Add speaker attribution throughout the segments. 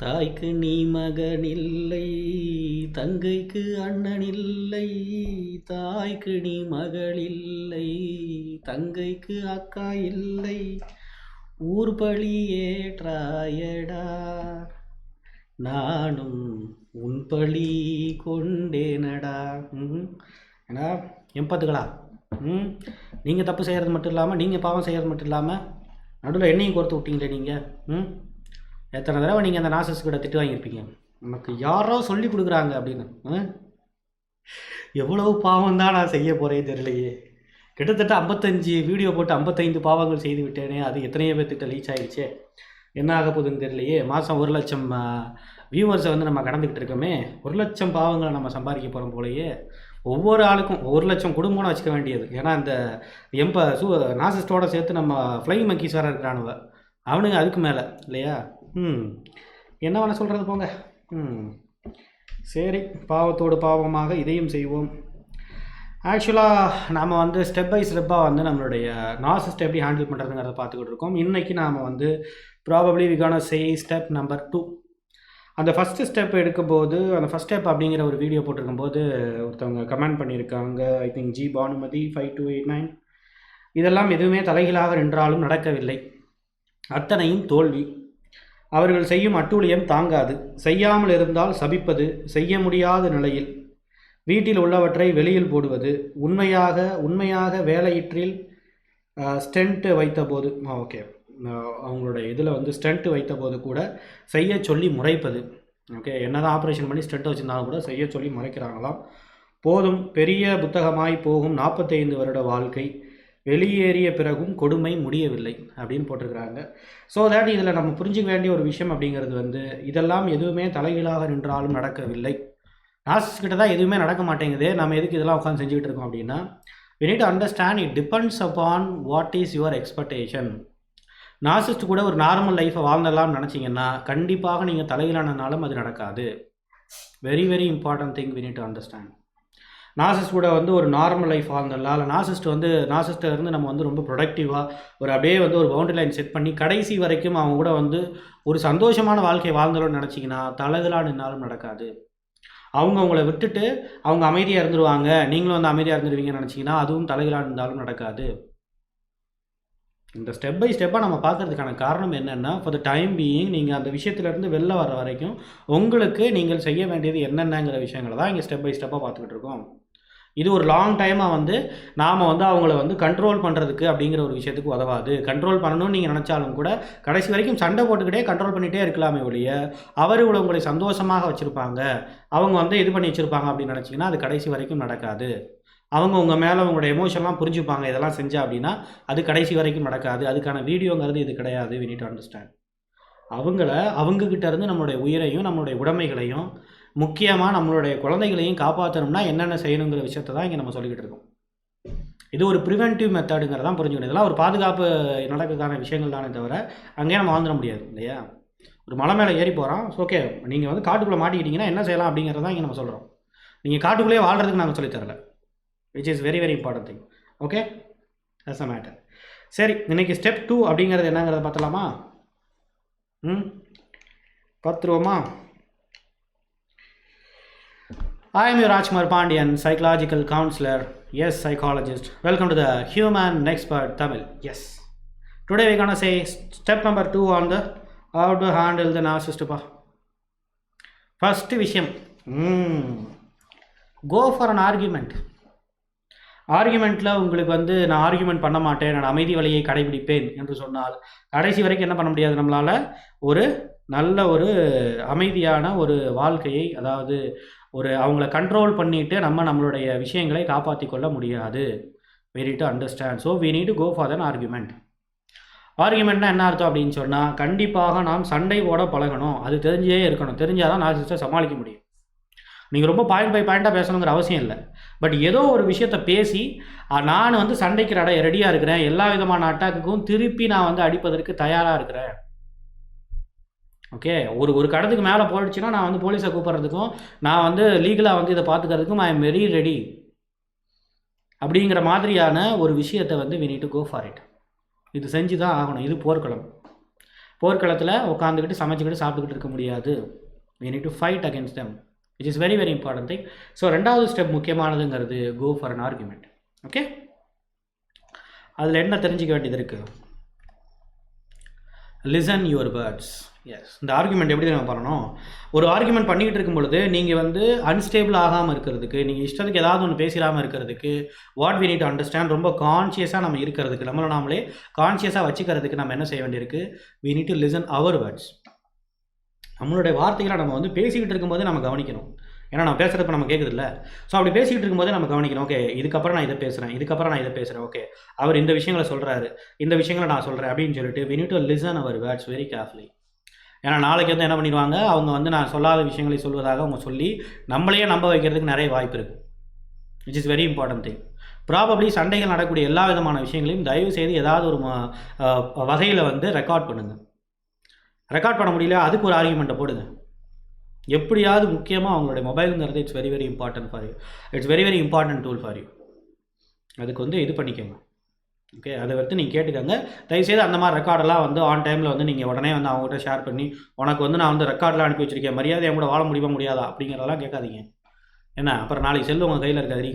Speaker 1: தாய்க்கு நீ மகன் இல்லை தங்கைக்கு அண்ணன் இல்லை தாய்க்கு நீ மகள் இல்லை தங்கைக்கு அக்கா இல்லை ஊர் பழி ஏற்றாயடா. நானும் உன் பழி கொண்டேனடா. ம் ஏடா எம்பத்துகளா ம்? நீங்கள் தப்பு செய்கிறது மட்டும் இல்லாமல் நீங்கள் பாவம் செய்கிறது மட்டும் இல்லாமல் நடுவில் என்னையும் கொடுத்து விட்டீங்களே நீங்கள் ம்? எத்தனை தடவை நீங்கள் அந்த நாசஸ் கூட திட்டு வாங்கியிருப்பீங்க? நமக்கு யாரோ சொல்லி கொடுக்குறாங்க அப்படின்னு. ஆ? எவ்வளவு பாவம் தான் நான் செய்ய போகிறேன் தெரியலையே. கிட்டத்தட்ட ஐம்பத்தஞ்சு வீடியோ போட்டு ஐம்பத்தைந்து பாவங்கள் செய்து விட்டேனே அது எத்தனையோ பேர்த்திட்ட ரீச் ஆகிடுச்சே என்ன ஆக போகுதுன்னு தெரியலையே. மாதம் ஒரு லட்சம் வியூவர்ஸை வந்து நம்ம கடந்துக்கிட்டு இருக்கோமே. ஒரு லட்சம் பாவங்களை நம்ம சம்பாதிக்க போகிறோம் போலயே. ஒவ்வொரு ஆளுக்கும் ஒரு லட்சம் குடும்பம்னு வச்சுக்க வேண்டியது. ஏன்னா இந்த எம்ப சூ நாசிஸ்டோட சேர்த்து நம்ம ஃப்ளைங் மக்கீஸ் வேறு இருக்கிறானுவ அவனுங்க அதுக்கு மேலே இல்லையா? ம். என்ன வேணால் சொல்கிறது போங்க. ம். சரி பாவத்தோடு பாவமாக இதையும் செய்வோம். ஆக்சுவலாக நாம் வந்து ஸ்டெப் பை ஸ்டெப்பாக வந்து நம்மளுடைய நாசிஸ்ட் எப்படி ஹேண்டில் பண்ணுறதுங்கிறத பார்த்துக்கிட்டு இருக்கோம். இன்றைக்கி நாம் வந்து ப்ராபப்ளி விகான சே ஸ்டெப் நம்பர் டூ அந்த ஃபஸ்ட்டு ஸ்டெப் எடுக்கும்போது அந்த ஃபஸ்ட் ஸ்டெப் அப்படிங்கிற ஒரு வீடியோ போட்டிருக்கும்போது ஒருத்தவங்க கமெண்ட் பண்ணியிருக்காங்க. I think G Bhanumathi five two eight nine இதெல்லாம் எதுவுமே தலைகீழாக நின்றாலும் நடக்கவில்லை. அத்தனையும் தோல்வி. அவர்கள் செய்யும் அட்டூழியம் தாங்காது. செய்யாமல் இருந்தால் சபிப்பது செய்ய முடியாத நிலையில். வீட்டில் உள்ளவற்றை வெளியில் போடுவது உண்மையாக உண்மையாக வேலையிற்றில் ஸ்டென்ட்டு வைத்தபோது ஓகே அவங்களுடைய இதில் வந்து ஸ்டென்ட்டு வைத்தபோது கூட செய்ய சொல்லி முறைப்பது. ஓகே என்னதான் ஆப்ரேஷன் பண்ணி ஸ்டென்ட் வச்சுருந்தாலும் கூட செய்ய சொல்லி முறைக்கிறாங்களாம். போதும். பெரிய புத்தகமாய் போகும் நாற்பத்தைந்து வருட வாழ்க்கை. வெளியேறிய பிறகும் கொடுமை முடியவில்லை அப்படின்னு போட்டிருக்கிறாங்க. ஸோ தேட் இதில் நம்ம புரிஞ்சுக்க வேண்டிய ஒரு விஷயம் அப்படிங்கிறது வந்து இதெல்லாம் எதுவுமே தலைகீழாக நின்றாலும் நடக்கவில்லை. நாசிஸ் கிட்ட தான் எதுவுமே நடக்க மாட்டேங்குது நம்ம எதுக்கு இதெல்லாம் உட்காந்து செஞ்சுக்கிட்டு இருக்கோம் அப்படின்னா we need understand it depends upon what is your expectation narcissist கூட ஒரு நார்மல் லைஃப்பை வாழ்ந்தலாம்னு நினச்சிங்கன்னா கண்டிப்பாக நீங்கள் தலையிலானனாலும் அது நடக்காது. Very very important thing we need understand நாசஸ் கூட வந்து ஒரு நார்மல் லைஃப் வாழ்ந்துடலாம் இல்லை நாசிஸ்ட் வந்து நாசஸ்ட்டை இருந்து நம்ம வந்து ரொம்ப ப்ரொடக்டிவாக ஒரு அப்படியே வந்து ஒரு பவுண்டரி லைன் செட் பண்ணி கடைசி வரைக்கும் அவங்க கூட வந்து ஒரு சந்தோஷமான வாழ்க்கை வாழ்ந்தோம்னு நினச்சிங்கன்னா தலைகளாக நின்னாலும் நடக்காது. அவங்க உங்களை விட்டுட்டு அவங்க அமைதியாக இருந்துருவாங்க. நீங்களும் வந்து அமைதியாக இருந்துருவீங்கன்னு நினச்சிங்கன்னா அதுவும் தலைகளாக இருந்தாலும் நடக்காது. இந்த ஸ்டெப் பை ஸ்டெப்பாக நம்ம பார்க்கறதுக்கான காரணம் என்னென்னா ஃபார் த டைம் பீயிங் நீங்கள் அந்த விஷயத்துலேருந்து வெளில வர வரைக்கும் உங்களுக்கு நீங்கள் செய்ய வேண்டியது என்னென்னங்கிற விஷயங்களை தான் இங்கே ஸ்டெப் பை ஸ்டெப்பாக பார்த்துக்கிட்டு இருக்கோம். இது ஒரு லாங் டைமாக வந்து நாம் வந்து அவங்கள வந்து கண்ட்ரோல் பண்ணுறதுக்கு அப்படிங்கிற ஒரு விஷயத்துக்கு உதவாது. கண்ட்ரோல் பண்ணணும்னு நீங்கள் நினச்சாலும் கூட கடைசி வரைக்கும் சண்டை போட்டுக்கிட்டே கண்ட்ரோல் பண்ணிகிட்டே இருக்கலாமே ஒழிய அவர்கள் உங்களை சந்தோஷமாக வச்சுருப்பாங்க. அவங்க வந்து இது பண்ணி வச்சுருப்பாங்க அப்படின்னு நினச்சிங்கன்னா அது கடைசி வரைக்கும் நடக்காது. அவங்க உங்கள் மேலே உங்களோட எமோஷன்லாம் புரிஞ்சுப்பாங்க. இதெல்லாம் செஞ்சா அப்படின்னா அது கடைசி வரைக்கும் நடக்காது. அதுக்கான வீடியோங்கிறது இது கிடையாது. வி நீட் அண்டர்ஸ்டாண்ட் அவங்கள அவங்கக்கிட்ட இருந்து நம்மளுடைய உயிரையும் நம்மளுடைய உடைமைகளையும் முக்கியமாக நம்மளுடைய குழந்தைகளையும் காப்பாற்றணும்னா என்னென்ன செய்யணுங்கிற விஷயத்தை தான் இங்கே நம்ம சொல்லிக்கிட்டு இருக்கோம். இது ஒரு ப்ரிவென்டிவ் மெத்தடுங்கிறதான் புரிஞ்சுக்கணும். இதெல்லாம் ஒரு பாதுகாப்பு நடக்கிறதான விஷயங்கள் தானே தவிர அங்கேயே நம்ம வாழ்ந்துட முடியாது இல்லையா? ஒரு மலை மேலே ஏறி போகிறோம் ஓகே நீங்கள் வந்து காட்டுக்குள்ளே மாட்டிக்கிட்டிங்கன்னா என்ன செய்யலாம் அப்படிங்கிறத இங்கே நம்ம சொல்கிறோம் நீங்கள் காட்டுக்குள்ளேயே வாழ்கிறதுக்கு நாங்கள் சொல்லித்தரல which is very very important thing okay that's a matter சரி இன்னைக்கு ஸ்டெப் டூ அப்படிங்கிறது என்னங்கிறத பார்த்தலாமா ம்? பார்த்துருவோமா? I am your Rajkumar Pandian, psychological counselor, yes, psychologist. Welcome to the Human Expert Tamil. Yes. Today we're gonna say step number two on the how to handle the narcissist. பா. First விஷயம் go for an argument ஆர்கியூமெண்ட்டில் உங்களுக்கு வந்து நான் argument பண்ண மாட்டேன் நான் அமைதி வழியை கடைபிடிப்பேன் என்று சொன்னால் கடைசி வரைக்கும் என்ன பண்ண முடியாது நம்மளால் ஒரு நல்ல ஒரு அமைதியான ஒரு வாழ்க்கையை அதாவது ஒரு அவங்கள கண்ட்ரோல் பண்ணிட்டு நம்ம நம்மளுடைய விஷயங்களை காப்பாற்றி கொள்ள முடியாது. Very to understand so we need to go for the argument ஆர்குமெண்ட்னா என்ன அர்த்தம் அப்படின்னு சொன்னால் கண்டிப்பாக நாம் சண்டை போட பழகணும். அது தெரிஞ்சே இருக்கணும். தெரிஞ்சால் தான் நான் சிஸ்டர் சமாளிக்க முடியும். நீங்கள் ரொம்ப பாயிண்ட் பை பாயிண்ட்டாக பேசணுங்கிற அவசியம் இல்லை. பட் ஏதோ ஒரு விஷயத்த பேசி நான் வந்து சண்டைக்கு ரெடியாக இருக்கிறேன். எல்லா விதமான அட்டாக்குக்கும் திருப்பி நான் வந்து அடிப்பதற்கு தயாராக இருக்கிறேன். ஓகே ஒரு ஒரு கடத்துக்கு மேலே போயிடுச்சுன்னா நான் வந்து போலீஸை கூப்பிட்றதுக்கும் நான் வந்து லீகலாக வந்து இதை பார்த்துக்கிறதுக்கும் ஐ எம் வெரி ரெடி அப்படிங்கிற மாதிரியான ஒரு விஷயத்தை வந்து we need to go for it இது செஞ்சு தான் ஆகணும். இது போர்க்களம். போர்க்களத்தில் உட்காந்துக்கிட்டு சமைச்சிக்கிட்டு சாப்பிட்டுக்கிட்டு இருக்க முடியாது. We need to fight against them it is very very important thing so ரெண்டாவது step முக்கியமானதுங்கிறது go for an argument okay அதில் என்ன தெரிஞ்சிக்க வேண்டியது இருக்குது லிசன் யுவர் பேர்ட்ஸ் எஸ் இந்த ஆர்குமெண்ட் எப்படி நம்ம பண்ணணும்? ஒரு ஆர்குமெண்ட் பண்ணிக்கிட்டு இருக்கும் பொழுது நீங்கள் வந்து அன்ஸ்டேபிள் ஆகாமல் இருக்கிறதுக்கு நீங்கள் இஷ்டத்துக்கு ஏதாவது ஒன்று பேசிடாமல் இருக்கிறதுக்கு வாட் வி நீட் அண்டர்ஸ்டாண்ட் ரொம்ப கான்ஷியஸாக நம்ம இருக்கிறதுக்கு நம்மளை நாமளே கான்ஷியஸாக வச்சுக்கிறதுக்கு நம்ம என்ன செய்ய வேண்டியிருக்கு? We need to listen our words நம்மளுடைய வார்த்தைகளை நம்ம வந்து பேசிக்கிட்டு இருக்கும்போது நம்ம கவனிக்கணும். ஏன்னா நான் பேசுகிறப்ப நம்ம கேட்குதுல்ல ஸோ அப்படி பேசிக்கிட்டு இருக்கும்போது நம்ம கவனிக்கணும். ஓகே இதுக்கப்புறம் நான் இதை பேசுகிறேன் இதுக்கப்புறம் நான் இதை பேசுகிறேன் ஓகே அவர் இந்த விஷயங்களை சொல்கிறாரு இந்த விஷயங்களை நான் சொல்கிறேன் அப்படின்னு சொல்லிட்டு we need to listen our words very carefully ஏன்னா நாளைக்கு வந்து என்ன பண்ணிடுவாங்க? அவங்க வந்து நான் சொல்லாத விஷயங்களை சொல்வதாக அவங்க சொல்லி நம்மளையே நம்ப வைக்கிறதுக்கு நிறைய வாய்ப்பு இருக்குது which is very important thing probably சண்டைகள் நடக்கக்கூடிய எல்லா விதமான விஷயங்களையும் தயவு செய்து ஏதாவது ஒரு வகையில் வந்து ரெக்கார்ட் பண்ணுங்கள் ரெக்கார்ட் பண்ண முடியல அதுக்கு ஒரு ஆர்குமெண்ட்டை போடுங்க. எப்படியாவது முக்கியமாக அவங்களுடைய மொபைலுங்கிறது it's very very important for you it's very very important tool for you அதுக்கு வந்து இது பண்ணிக்கோங்க. ஓகே அதை வந்து நீங்கள் கேட்டுக்கோங்க. தயவுசெய்து அந்த மாதிரி ரெக்கார்டெல்லாம் வந்து ஆன் டைமில் வந்து நீங்கள் உடனே வந்து அவங்ககிட்ட ஷேர் பண்ணி உனக்கு வந்து நான் வந்து ரெக்கார்டெலாம் அனுப்பி வச்சிருக்கேன் மரியாதை என் கூட வாழ முடியுமா முடியாதா அப்படிங்கிறதெல்லாம் கேட்காதீங்க. என்ன? அப்புறம் நாளைக்கு செல்லு உங்கள் கையில் இருக்காது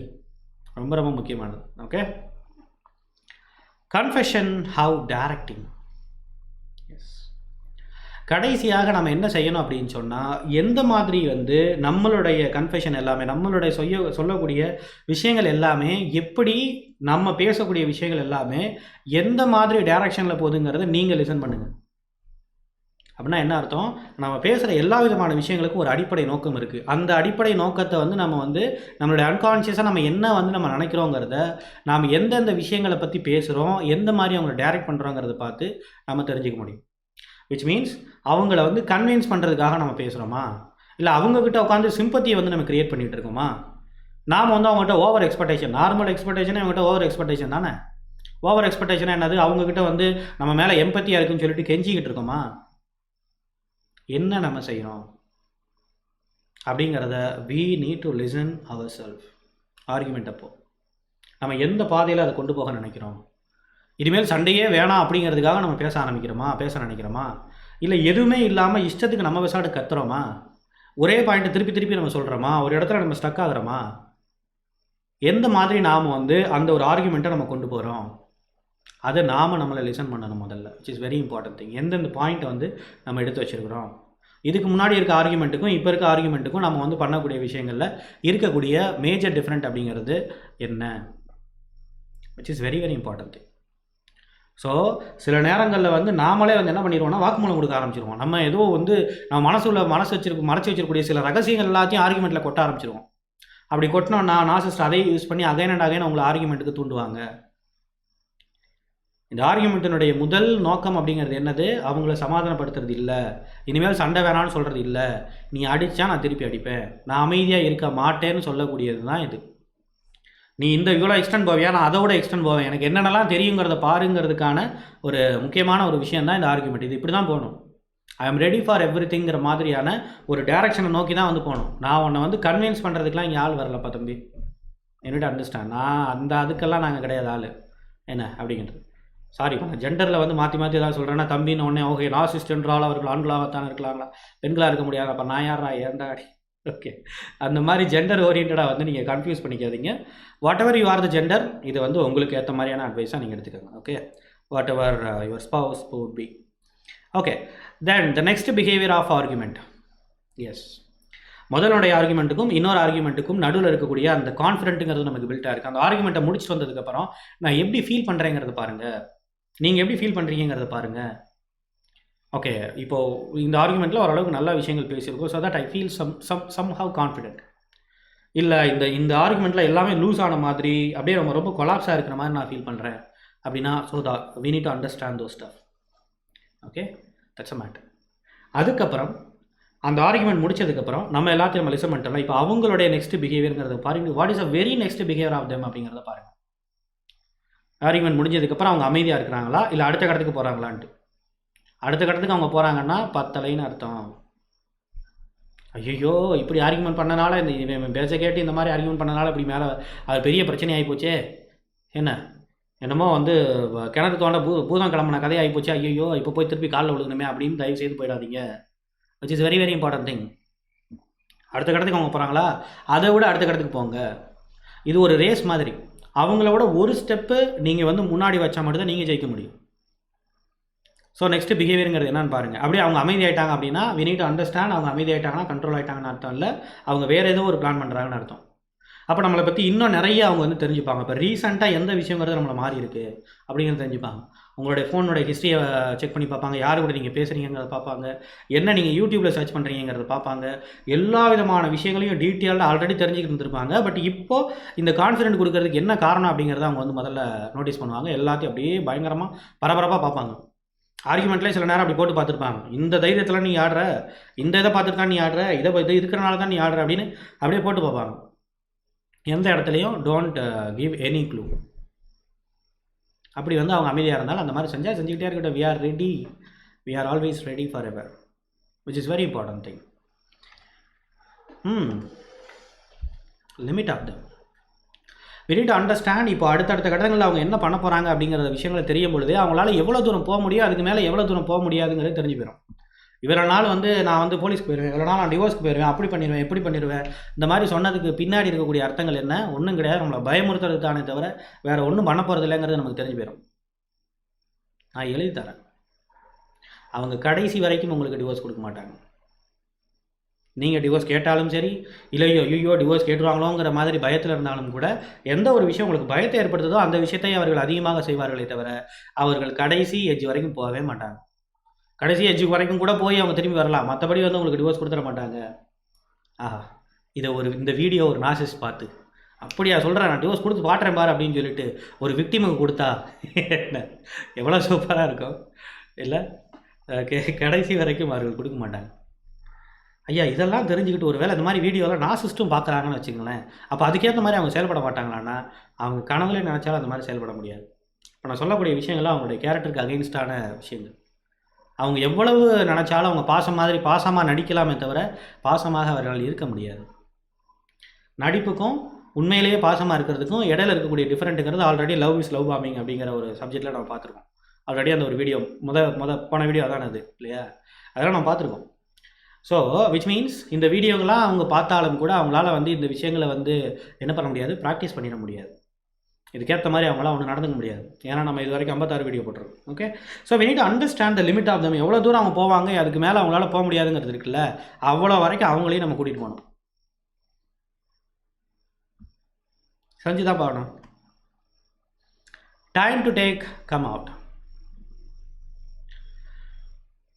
Speaker 1: ரொம்ப ரொம்ப முக்கியமானது. Okay confession how directing is கடைசியாக நம்ம என்ன செய்யணும் அப்படின்னு சொன்னால் எந்த மாதிரி வந்து நம்மளுடைய கன்ஃபெஷன் எல்லாமே நம்மளுடைய சொல்ல சொல்லக்கூடிய விஷயங்கள் எல்லாமே எப்படி நம்ம பேசக்கூடிய விஷயங்கள் எல்லாமே எந்த மாதிரி டைரக்ஷனில் போகுதுங்கிறத நீங்கள் லிசன் பண்ணுங்கள் அப்படின்னா என்ன அர்த்தம்? நம்ம பேசுகிற எல்லா விதமான விஷயங்களுக்கும் ஒரு அடிப்படை நோக்கம் இருக்குது அந்த அடிப்படை நோக்கத்தை வந்து நம்ம வந்து நம்மளுடைய அன்கான்ஷியஸாக நம்ம என்ன வந்து நம்ம நினைக்கிறோங்கிறத நாம் எந்தெந்த விஷயங்களை பற்றி பேசுகிறோம் எந்த மாதிரி அவங்களை டைரக்ட் பண்ணுறோங்கிறத பார்த்து நம்ம தெரிஞ்சுக்க முடியும். விச் மீன்ஸ் அவங்கள வந்து கன்வின்ஸ் பண்ணுறதுக்காக நம்ம பேசுகிறோமா இல்லை அவங்கக்கிட்ட உட்காந்து சிம்பத்தியை வந்து நம்ம க்ரியேட் பண்ணிகிட்டு இருக்கோமா? நாம் வந்து அவங்ககிட்ட ஓவர் எக்ஸ்பெக்டேஷன் நார்மல் எக்ஸ்பெக்டேஷன் அவங்ககிட்ட ஓவர் எக்ஸ்பெக்டேஷன் தானே? ஓவர் எக்ஸ்பெக்டேஷன் என்னது? அவங்கக்கிட்ட வந்து நம்ம மேலே எம்பத்தியாக இருக்குன்னு சொல்லிட்டு கெஞ்சிக்கிட்டு இருக்கோமா? என்ன நம்ம செய்கிறோம் அப்படிங்கிறத we need to listen our self argument அப்போ. நம்ம எந்த பாதையில் அதை கொண்டு போக நினைக்கிறோம்? இனிமேல் சண்டையே வேணாம் அப்படிங்கிறதுக்காக நம்ம பேச ஆரம்பிக்கிறோமா? பேச நினைக்கிறோமா? இல்லை எதுவுமே இல்லாமல் இஷ்டத்துக்கு நம்ம விசாடு கத்துறோமா? ஒரே பாயிண்ட்டை திருப்பி திருப்பி நம்ம சொல்கிறோமா ஒரு இடத்துல நம்ம ஸ்டக் ஆகுறோமா? எந்த மாதிரி நாம் வந்து அந்த ஒரு ஆர்குமெண்ட்டை நம்ம கொண்டு போகிறோம் அதை நாம் நம்மளை லிசன் பண்ணணும் முதல்ல which is very important thing எந்தெந்த பாயிண்ட்டை வந்து நம்ம எடுத்து வச்சுருக்கிறோம்? இதுக்கு முன்னாடி இருக்க ஆர்குமெண்ட்டுக்கும் இப்போ இருக்க ஆர்குமெண்ட்டுக்கும் நம்ம வந்து பண்ணக்கூடிய விஷயங்களில் இருக்கக்கூடிய மேஜர் டிஃப்ரெண்ட் அப்படிங்கிறது என்ன? Which is very very important thing so சில நேரங்களில் வந்து நாமளே வந்து என்ன பண்ணிடுவோம்னா வாக்குமூலம் கொடுக்க ஆரம்பிச்சிருவோம். நம்ம ஏதோ வந்து நம்ம மனசுல மனசு வச்சிருக்க மறைச்சி வச்சிருக்கக்கூடிய சில ரகசியங்கள் எல்லாத்தையும் ஆர்குமெண்ட்டில் கொட்ட ஆரம்பிச்சிருவோம். அப்படி கொட்டினோன்னா நாசிஸ்ட் அதையும் யூஸ் பண்ணி அகைன் அண்ட் அகைன் உங்களை ஆர்குமெண்ட்டுக்கு தூண்டுவாங்க. இந்த ஆர்குமெண்ட்டினுடைய முதல் நோக்கம் அப்படிங்கிறது என்னது? அவங்கள சமாதானப்படுத்துறது இல்லை. இனிமேல் சண்டை வேணான்னு சொல்கிறது இல்லை. நீ அடித்தா நான் திருப்பி அடிப்பேன். நான் அமைதியாக இருக்க மாட்டேன்னு சொல்லக்கூடியது தான் இது. நீ இந்த இவ்வளோ எக்ஸ்டெண்ட் போவியா? நான் அதோட எக்ஸ்டெண்ட் போவேன். எனக்கு என்னென்னலாம் தெரியுங்கிறத பாருங்கிறதுக்கான ஒரு முக்கியமான ஒரு விஷயம் தான் இந்த ஆர்குமெண்ட் இது இப்படி தான் போகணும். I am ready for every திங்கிற மாதிரியான ஒரு டேரக்ஷனை நோக்கி தான் வந்து போகணும். நான் உன்னை வந்து கன்வின்ஸ் பண்ணுறதுக்கெலாம் இங்கே ஆள் வரலப்பா தம்பி. என்னட்டு அண்டர்ஸ்டாண்ட் நான் அந்த அதுக்கெல்லாம் நாங்கள் கிடையாது ஆள். என்ன? அப்படிங்கிறது. சாரி நான் ஜெண்டரில் வந்து மாற்றி மாற்றி ஏதாவது சொல்கிறேன்னா தம்பின்னு உடனே ஓகே நாசிஸ்டன்றால் அவர்கள் ஆண்களாகத்தான் இருக்கலாங்களா பெண்களாக இருக்க முடியாது? அப்போ நான் யாரா ஏன்டா ஓகே அந்த மாதிரி ஜெண்டர் ஓரியன்டாக வந்து நீங்கள் கன்ஃபியூஸ் பண்ணிக்காதீங்க. Whatever you are the gender இது வந்து உங்களுக்கு ஏற்ற மாதிரியான அட்வைஸாக நீங்கள் எடுத்துக்கோங்க. Okay whatever your spouse would be okay then the next behaviour of argument is முதலுடைய ஆர்குமெண்ட்டுக்கும் இன்னொரு ஆர்குமெண்ட்டுக்கும் நடுவில் இருக்கக்கூடிய அந்த கான்ஃபிடென்ட்டுங்கிறது நமக்கு பில்ட்டாக இருக்குது அந்த ஆர்குமெண்ட்டை முடிச்சுட்டு வந்ததுக்கப்புறம் நான் எப்படி ஃபீல் பண்ணுறேங்கிறத பாருங்கள் நீங்கள் எப்படி ஃபீல் பண்ணுறீங்கிறத பாருங்கள் ஓகே இப்போது இந்த ஆர்குமெண்ட்டில் ஓரளவுக்கு நல்ல விஷயங்கள் பேசியிருக்கோம். So that I feel some some somehow confident இல்லை இந்த இந்த ஆர்குமெண்ட்டில் எல்லாமே லூஸ் ஆன மாதிரி அப்படியே நம்ம ரொம்ப கொலாப்ஸாக இருக்கிற மாதிரி நான் ஃபீல் பண்ணுறேன் அப்படின்னா so the we need to understand those stuff okay that's a matter அதுக்கப்புறம் அந்த ஆர்குமெண்ட் முடிச்சதுக்கப்புறம் நம்ம எல்லாத்தையும் லிசன் பண்ணிட்டோம்ல இப்போ அவங்களுடைய நெக்ஸ்ட் பிஹேவியருங்கிறத பாருங்க what is a very next behaviour of them அப்படிங்கிறத பாருங்க. ஆர்குமெண்ட் முடிஞ்சதுக்கப்புறம் அவங்க அமைதியாக இருக்கிறாங்களா இல்லை அடுத்த கட்டத்துக்கு போகிறாங்களான்ட்டு அடுத்த கட்டத்துக்கு அவங்க போகிறாங்கன்னா பத்தலைன்னு அர்த்தம். ஐயோ இப்படி ஆர்குமெண்ட் பண்ணனால இந்த பேச கேட்டு இந்த மாதிரி ஆர்குமெண்ட் பண்ணனால இப்படி மேலே அது பெரிய பிரச்சனை ஆகி போச்சே. என்ன? என்னமோ வந்து கிணறு தோண்ட பூ பூதம் கிளம்புன கதையாகி போச்சு. ஐயோ இப்போ போய் திருப்பி காலில் விழுகணுமே அப்படின்னு தயவு செய்து போயிடாதீங்க. Which is very very important thing அடுத்த கடத்துக்கு அவங்க போகிறாங்களா அதை விட அடுத்த கடத்துக்கு போங்க. இது ஒரு ரேஸ் மாதிரி. அவங்கள விட ஒரு ஸ்டெப்பு நீங்கள் வந்து முன்னாடி வச்சா மட்டும்தான் நீங்கள் ஜெயிக்க முடியும். ஸோ நெக்ஸ்ட்டு பிஹேவியருங்கிறது என்னன்னு பாருங்கள் அப்படியே அவங்க அமைதியாயிட்டாங்க அப்படின்னா வி நீட் அண்டர்ஸ்டாண்ட் அவங்க அமைதியாயிட்டாங்கன்னா கண்ட்ரோல் ஆகிட்டாங்கன்னு அர்த்தம் இல்லை. அவங்க வேறு ஏதோ ஒரு பிளான் பண்ணுறாங்கன்னு அர்த்தம். அப்போ நம்மளை பற்றி இன்னும் நிறைய அவங்க வந்து தெரிஞ்சுப்பாங்க. இப்போ ரீசெண்டாக எந்த விஷயங்கிறது நம்மளை மாறி இருக்கு அப்படிங்கிறது தெரிஞ்சுப்பாங்க. உங்களுடைய ஃபோனோட ஹிஸ்ட்ரியை செக் பண்ணி பார்ப்பாங்க. யார் கூட நீங்கள் பேசுகிறீங்கிறத பார்ப்பாங்க. என்ன நீங்கள் யூடியூப்பில் சர்ச் பண்ணுறீங்கிறத பார்ப்பாங்க. எல்லா விதமான விஷயங்களையும் டீட்டெயிலாக ஆல்ரெடி தெரிஞ்சுக்கிட்டு இருந்திருப்பாங்க. பட் இப்போது இந்த கான்ஃபிடென்ட் கொடுக்கறதுக்கு என்ன காரணம் அப்படிங்கிறத அவங்க வந்து முதல்ல நோட்டீஸ் பண்ணுவாங்க. எல்லாத்தையும் அப்படியே பயங்கரமாக பரபரப்பாக பார்ப்பாங்க. ஆர்குமெண்ட்லேயே சில நேரம் அப்படி போட்டு பார்த்துருப்பாங்க. இந்த தைரியத்தில் நீ ஆடுற இந்த இதை பார்த்துட்டு தான் நீ ஆடுற இதை இது இருக்கிறனால தான் நீ ஆடுற அப்படின்னு அப்படியே போட்டு பார்ப்பாங்க. எந்த இடத்துலையும் டோன்ட் கிவ் எனி க்ளூ அப்படி வந்து அவங்க அமைதியாக இருந்தாலும் அந்த மாதிரி செஞ்சால் செஞ்சுக்கிட்டே இருக்கட்டும். We are ready we are always ready for ever which is very important thing hmm limit of them we need understand இப்போ அடுத்தடுத்த கட்டங்களில் அவங்க என்ன பண்ண போகிறாங்க அப்படிங்கிற விஷயங்களை தெரியும் பொழுது அவங்களால எவ்வளோ தூரம் போக முடியும் அதுக்கு மேலே எவ்வளோ தூரம் போக முடியாதுங்கிறது தெரிஞ்சு போயிடும் இவ்வளோ நாள் வந்து நான் வந்து போலீஸ்க்கு போயிடுவேன் இவ்வளோ நாள் நான் டிவோர்ஸ்க்கு போயிடுவேன் அப்படி பண்ணிடுவேன் எப்படி பண்ணிடுவேன் இந்த மாதிரி சொன்னதுக்கு பின்னாடி இருக்கக்கூடிய அர்த்தங்கள் என்ன? ஒன்றும் கிடையாது. நம்மளை பயமுறுத்துறது தானே தவிர வேறு ஒன்றும் பண்ண போகிறது இல்லைங்கிறது நமக்கு தெரிஞ்சு போயிடும் நான் எழுதி தரேன். அவங்க கடைசி வரைக்கும் உங்களுக்கு டிவோர்ஸ் கொடுக்க மாட்டாங்க. நீங்கள் டிவோர்ஸ் கேட்டாலும் சரி இல்லையோ ஐயோ டிவோர்ஸ் கேட்டுருவாங்களோங்கிற மாதிரி பயத்தில் இருந்தாலும் கூட எந்த ஒரு விஷயம் உங்களுக்கு பயத்தை ஏற்படுத்துதோ அந்த விஷயத்தை அவர்கள் அதிகமாக செய்வார்களே தவிர அவர்கள் கடைசி எஜ் வரைக்கும் போகவே மாட்டாங்க. கடைசி எஜ்ஜு வரைக்கும் கூட போய் அவங்க திரும்பி வரலாம். மற்றபடி வந்து உங்களுக்கு டிவோர்ஸ் கொடுத்துட மாட்டாங்க. ஆஹா இதை ஒரு இந்த வீடியோ ஒரு நாசிஸ் பார்த்து. அப்படியா சொல்கிறேன் நான் டிவோர்ஸ் கொடுத்து பாட்டுறேன் பாரு அப்படின்னு சொல்லிட்டு ஒரு விக்டிமுக்கு கொடுத்தா என்ன? எவ்வளோ சூப்பராக இருக்கும்? இல்லை? கடைசி வரைக்கும் அவர்கள் கொடுக்க மாட்டாங்க. ஐயா இதெல்லாம் தெரிஞ்சுக்கிட்டு ஒரு வேளை இந்த மாதிரி வீடியோலாம் நாசிஸ்ட்டும் பார்க்குறாங்கன்னு வச்சுங்களேன் அப்போ அதுக்கேற்ற மாதிரி அவங்க செயல்பட மாட்டாங்களான்னா அவங்க கனவுல நினச்சாலும் அந்த மாதிரி செயல்பட முடியாது. இப்போ நான் சொல்லக்கூடிய விஷயங்கள்லாம் அவங்களுடைய கேரக்டருக்கு அகெயின்ஸ்டான விஷயங்கள். அவங்க எவ்வளவு நினச்சாலும் அவங்க பாசம் மாதிரி பாசமாக நடிக்கலாமே தவிர பாசமாக அவர்களால் இருக்க முடியாது. நடிப்புக்கும் உண்மையிலேயே பாசமாக இருக்கிறதுக்கும் இடையில இருக்கக்கூடிய டிஃப்ரெண்ட்டுங்கிறது ஆல்ரெடி லவ் இஸ் லவ் பாமிங் அப்படிங்கிற ஒரு சப்ஜெக்டில் நம்ம பார்த்துருக்கோம். ஆல்ரெடி அந்த ஒரு வீடியோ முத முத போன வீடியோ அதானே அது இல்லையா? அதெல்லாம் நம்ம பார்த்துருக்கோம். ஸோ விச் மீன்ஸ் இந்த வீடியோங்களாம் அவங்க பார்த்தாலும் கூட அவங்களால வந்து இந்த விஷயங்களை வந்து என்ன பண்ண முடியாது ப்ராக்டிஸ் பண்ணிட முடியாது. இதுக்கேற்ற மாதிரி அவங்களாம் ஒன்று நடந்துக்க முடியாது. ஏன்னா நம்ம இது வரைக்கும் ஐம்பத்தாறு வீடியோ போட்டிருக்கோம். Okay so we need understand the limit of them எவ்வளோ தூரம் அவங்க போவாங்க அதுக்கு மேலே அவங்களால போக முடியாதுங்கிறது இருக்குல்ல? அவ்வளோ வரைக்கும் அவங்களையும் நம்ம கூட்டிகிட்டு போகணும். செஞ்சு தான் பார்க்கணும் time to take come out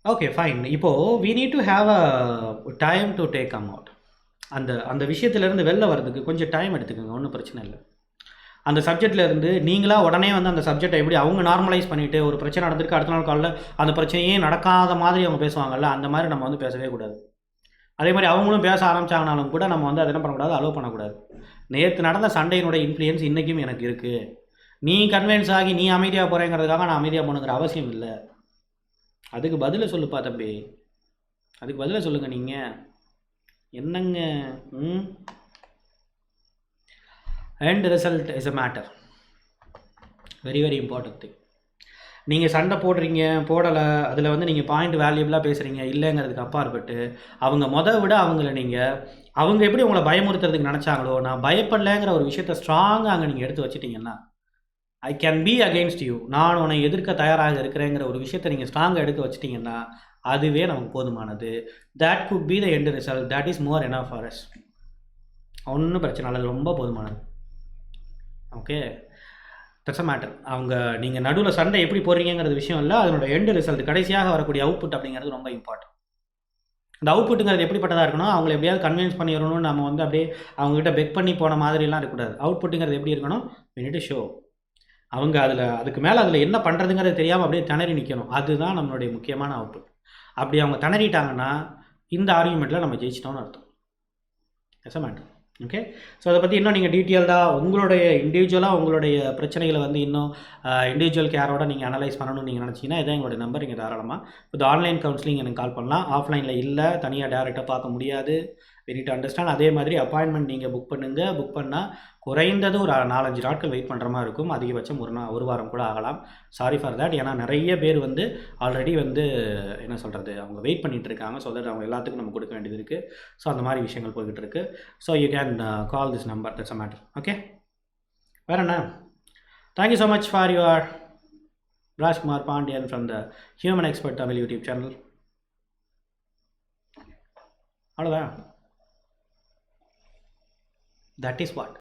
Speaker 1: okay fine இப்போது we need to have a time to take come out அந்த அந்த விஷயத்துலேருந்து வெளில வர்றதுக்கு கொஞ்சம் டைம் எடுத்துக்கோங்க. ஒன்றும் பிரச்சனை இல்லை. அந்த சப்ஜெக்டில் இருந்து நீங்களாக உடனே வந்து அந்த சப்ஜெக்டை எப்படி அவங்க நார்மலைஸ் பண்ணிவிட்டு ஒரு பிரச்சனை நடந்திருக்கு அடுத்த நாள் காலையில் அந்த பிரச்சனையே நடக்காத மாதிரி அவங்க பேசுவாங்கல்ல அந்த மாதிரி நம்ம வந்து பேசவே கூடாது. அதே மாதிரி அவங்களும் பேச ஆரம்பிச்சாங்கனாலும் கூட நம்ம வந்து அதை என்ன பண்ணக்கூடாது? அலோவ் பண்ணக்கூடாது. நேற்று நடந்த சண்டையினோட இன்ஃப்ளூயன்ஸ் இன்றைக்கும் எனக்கு இருக்குது நீ கன்வின்ஸ் ஆகி நீ அமைதியாக போகிறேங்கிறதுக்காக நான் அமைதியாக போகணுங்கிற அவசியம் இல்லை. அதுக்கு பதிலை சொல்லுப்பா தம்பி. அதுக்கு பதிலை சொல்லுங்கள் நீங்கள் என்னங்க? ம்? And result is a matter very very important thing நீங்கள் சண்டை போடுறீங்க போடலை அதில் வந்து நீங்கள் பாயிண்ட் வேல்யூபிளாக பேசுகிறீங்க இல்லைங்கிறதுக்கு அப்பாற்பட்டு அவங்க மொத விட அவங்கள நீங்கள் அவங்க எப்படி உங்களை பயமுறுத்துறதுக்கு நினச்சாங்களோ நான் பயப்படலைங்கிற ஒரு விஷயத்த ஸ்ட்ராங்காக அங்கே நீங்கள் எடுத்து வச்சிட்டிங்கன்னா I can be against you நான் உன்னை எதிர்க்க தயாராக இருக்கிறேங்கிற ஒரு விஷயத்தை நீங்கள் ஸ்ட்ராங்காக எடுத்து வச்சிட்டிங்கன்னா அதுவே நமக்கு போதுமானது. That good be the end result that is more and for us. ஒன்றும் பிரச்சனை இல்லை. ரொம்ப போதுமானது. ஓகே தட்ஸ் அ மேட்டர் அவங்க நீங்கள் நடுவில் சண்டை எப்படி போடுறீங்கிறது விஷயம் இல்லை. அதனோட எண்டு ரிசல்ட் கடைசியாக வரக்கூடிய அவுட்புட் அப்படிங்கிறது ரொம்ப இம்பார்ட்டன்ட் அந்த அவுட்புட்டுங்கிறது எப்படிப்பட்டதாக இருக்கணும்? அவங்களை எப்படியாவது கன்வின்ஸ் பண்ணிடணும்னு நம்ம வந்து அப்படியே அவங்ககிட்ட பெக் பண்ணி போன மாதிரிலாம் இருக்கக்கூடாது. அவுட்புட்டுங்கிறது எப்படி இருக்கணும்? We ஷோ அவங்க அதில் அதுக்கு மேலே அதில் என்ன பண்ணுறதுங்கிறது தெரியாமல் அப்படியே திணறி நிற்கணும் அதுதான் நம்மளுடைய முக்கியமான அவுட்புட் அப்படி அவங்க திணறிட்டாங்கன்னா இந்த ஆர்குமெண்ட்டில் நம்ம ஜெயிச்சிட்டோம்னு அர்த்தம். எஸ் மேட்டர் ஓகே ஸோ அதை பற்றி இன்னும் நீங்கள் டீட்டெயில்டாக உங்களுடைய இண்டிவிஜுவலாக உங்களுடைய பிரச்சனைகளை வந்து இன்னும் இண்டிவிஜுவல் கேரோட நீங்கள் அனலைஸ் பண்ணணும்னு நீங்கள் நினச்சிங்கன்னா இதான் எங்களுடைய நம்பர் நீங்கள் தாராளமாக இப்போ ஆன்லைன் கவுன்சிலிங் எனக்கு கால் பண்ணலாம். ஆஃப்லைனில் இல்லை தனியாக டேரெக்டாக பார்க்க முடியாது. வெரி டு அண்டர்ஸ்டாண்ட் அதே மாதிரி அப்பாயின்மெண்ட் நீங்கள் புக் பண்ணுங்கள் புக் பண்ணால் குறைந்தது ஒரு நாலஞ்சு நாட்கள் வெயிட் பண்ணுற மாதிரி இருக்கும். அதிகபட்சம் ஒரு நாள் ஒரு வாரம் கூட ஆகலாம். சாரி ஃபார் தட் ஏன்னா நிறைய பேர் வந்து ஆல்ரெடி வந்து என்ன சொல்கிறது அவங்க வெயிட் பண்ணிகிட்டு இருக்காங்க. ஸோ தட் அவங்க எல்லாத்துக்கும் நம்ம கொடுக்க வேண்டியது இருக்குது ஸோ அந்த மாதிரி விஷயங்கள் போய்கிட்டு இருக்கு. So you can call this number that's a matter okay வேற என்ன? Thank you so much for your Rajkumar Pandian from the human expert Tamil YouTube channel அவ்வளோதான் தட் இஸ் வாட்